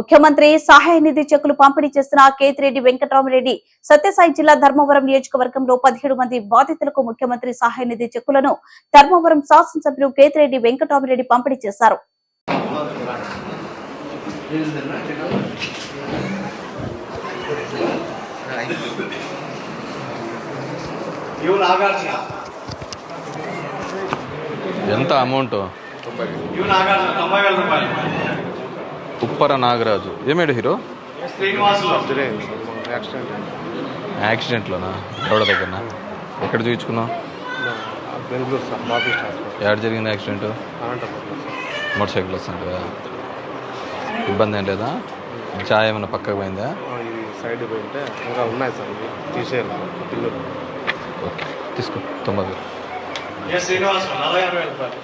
ముఖ్యమంత్రి సహాయ నిధి చెక్కులు పంపిణీ చేస్తున్న కేతిరెడ్డి వెంకటరామరెడ్డి సత్యసాయి జిల్లా ధర్మవరం నియోజకవర్గంలో పదిహేడు మంది బాధితులకు ముఖ్యమంత్రి సహాయ నిధి చెక్కులను ధర్మవరం శాసనసభ్యులు కేతిరెడ్డి వెంకటరామరెడ్డి పంపిణీ చేశారు. ఎంత అమౌంట్? తొంభై వేల రూపాయలు. ఉప్పర నాగరాజు. ఏమేడు హీరో? యాక్సిడెంట్లోనా? ఎవడ దగ్గర ఎక్కడ చూపించుకున్నావు ఎక్కడ జరిగింది యాక్సిడెంట్? మోటార్ సైకిల్ వస్తుంటే. ఇబ్బంది ఏం లేదా? ఛాయ్ ఏమైనా పక్కకు పోయిందా? సైడ్ పోయింటే ఇంకా ఉన్నాయి సార్ తీసేయాలి. పిల్లలు ఓకే తీసుకో. తొంభై వేలు. నలభై రూపాయలు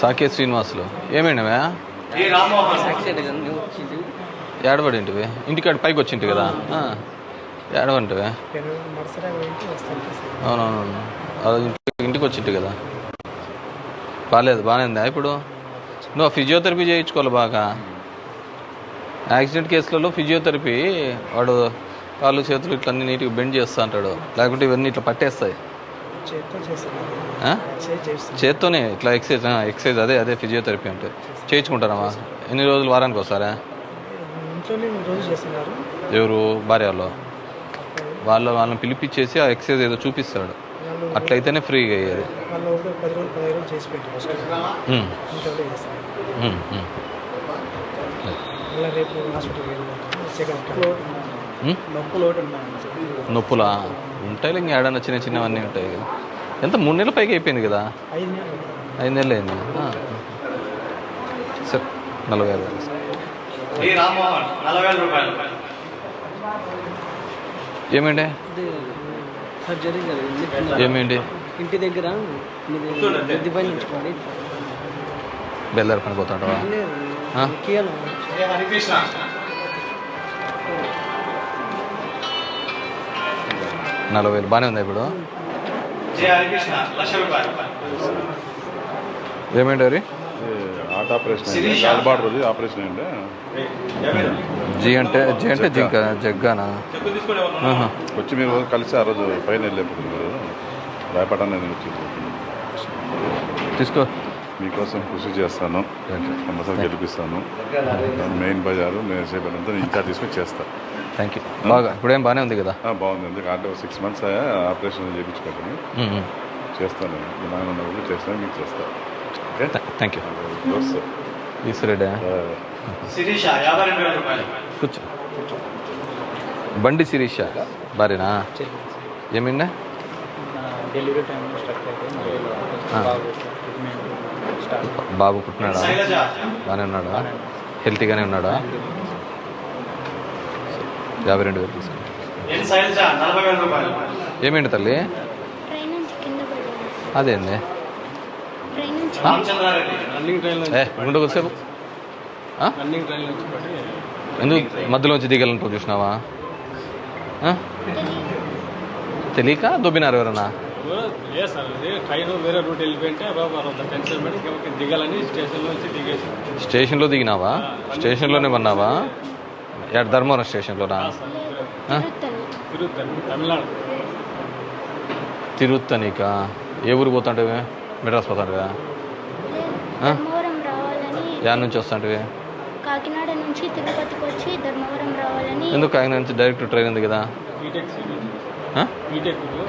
సాకే శ్రీనివాసులు. ఏమైనవా ఏడబడింటివి? ఇంటికాడ పైకి వచ్చింటి కదా? ఏడవంటివే అవునవును ఆ రోజు ఇంటికి ఇంటికి వచ్చింటి కదా? బాగాలేదు బాగానే ఉందా ఇప్పుడు? నువ్వు ఫిజియోథెరపీ చేయించుకోవాలి బాగా. యాక్సిడెంట్ కేసులలో ఫిజియోథెరపీ వాడు కాళ్ళు చేతులు ఇట్లా అన్ని నీట్గా బెండ్ చేస్తా అంటాడు. లేకుంటే ఇవన్నీ ఇట్లా పట్టేస్తాయి? చేత్తోనే ఇట్లా ఎక్సైజ్ ఎక్సైజ్ అదే అదే ఫిజియోథెరపీ అంటే. చేయించుకుంటారమ్మా ఎన్ని రోజులు వారానికి వస్తారా ఎవరు? భార్య వాళ్ళు వాళ్ళు వాళ్ళని పిలిపించేసి ఆ ఎక్సైజ్ ఏదో చూపిస్తాడు. అట్లయితేనే ఫ్రీగా అయ్యేది. నొప్పులా? ఉంటాయి ఇంక ఏడన్నా చిన్న చిన్నవన్నీ ఉంటాయి కదా. ఎంత? మూడు నెలల పైకి అయిపోయింది కదా? ఐదు నెలలు అయింది. సరే నలభై ఐదు ఏమండి ఏమేంటి? ఇంటి దగ్గర బెల్లారి పని పోతాడవా హరికృష్ణ? నలభై వేలు బాగానే ఉంది ఇప్పుడు? ఏమేంటి హార్ట్ ఆపరేషన్ ఆపరేషన్ జీ అంటే జీ అంటే జింక జగ్గానా. వచ్చి మీరు కలిసి ఆ రోజు పైన నేను వచ్చి తీసుకో. మీకోసం కృషి చేస్తాను. కంపల్సరీ గెలిపిస్తాను. మెయిన్ బజారు నేను నేను ఇన్ఛార్జ్ తీసుకొని చేస్తాను థ్యాంక్ యూ బాగా ఇప్పుడేం బాగానే ఉంది కదా? బాగుంది. ఎందుకంటే సిక్స్ మంత్స్ ఆపరేషన్ ఉమ్. చేస్తాను నాన్న ఉన్నప్పుడు చేస్తాను మీకు చేస్తాను ఓకే? థ్యాంక్ యూ దోస్త్. ఈశ్వరెడ్డా ఆ, శిరీష యాభై రెండు వేల రూపాయలు. కూర్చో. బండి శిరీష భార్యనా? ఏమైందా? డెలివరీ టైంలో స్టక్ అయితే. బాబు పుట్టినాడా? బాగానే ఉన్నాడా? హెల్తీగానే ఉన్నాడా? యాభై రెండు వేలు తీసుకో. ఎన్ శైలజ? నలభై వేల రూపాయలు. ఏమైంది తల్లి? ట్రైన్ నుంచి కింద పడింది. అదేంది గుండె కొద్దిసేపు ఆ? రన్నింగ్ ట్రైన్లో నుంచి పడి ఎందుకు మధ్యలోంచి దిగాలంటూ చూసినావా? తెలియక దొబ్బినారు ఎవరన్నా? లేదు సార్ అది ట్రైన్ వేరే రూట్ వెళ్ళిపోయింటే బాబు అంత టెన్షన్ దిగాలని స్టేషన్లో నుంచి దిగేసి. స్టేషన్లో దిగినావా? స్టేషన్లోనే పన్నావా? ఎక్కడ? ధర్మవరం స్టేషన్లోనా? తిరుగుతాను తమిళనాడు. తిరుత్తనిక ఏ ఊరు పోతాంటివి? మెడ్రాస్ పోతాంటివా? యాడ్ నుంచి వస్తాంటివి? కాకినాడ నుంచి తిరుపతికి వచ్చి ధర్మవరం రావాలని ఎందుకు కాకినాడ నుంచి డైరెక్ట్ ట్రైన్ ఉంది కదా?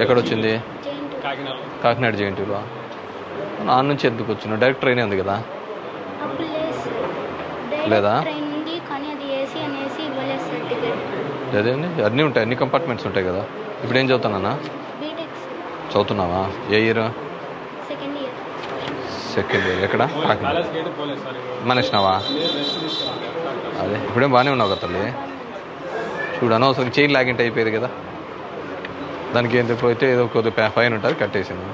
ఎక్కడ వచ్చింది కాకినాడ జేఎన్టీలో ఆ నుంచి ఎందుకు వచ్చినావు? డైరెక్ట్ ట్రైన్ ఉంది కదా? లేదా? అదేండి అన్నీ ఉంటాయి. అన్ని కంపార్ట్మెంట్స్ ఉంటాయి కదా. ఇప్పుడు ఏం చదువుతున్నానా బీటెక్ చదువుతున్నావా? ఏ year second year second year ఎక్కడ? తీసుకోవాలి అదే. ఇప్పుడేం బాగానే ఉన్నావు కదా తల్లి? చూడు అనవసరం చైన్ లాగింట్ అయిపోయేది కదా. దానికి ఏం అయితే ఏదో కొద్దిగా ఫైన్ ఉంటుంది కట్టేసింది.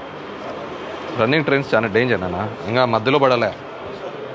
రన్నింగ్ ట్రైన్స్ చాలా డేంజర్ అన్న ఇంకా మధ్యలో పడాలి.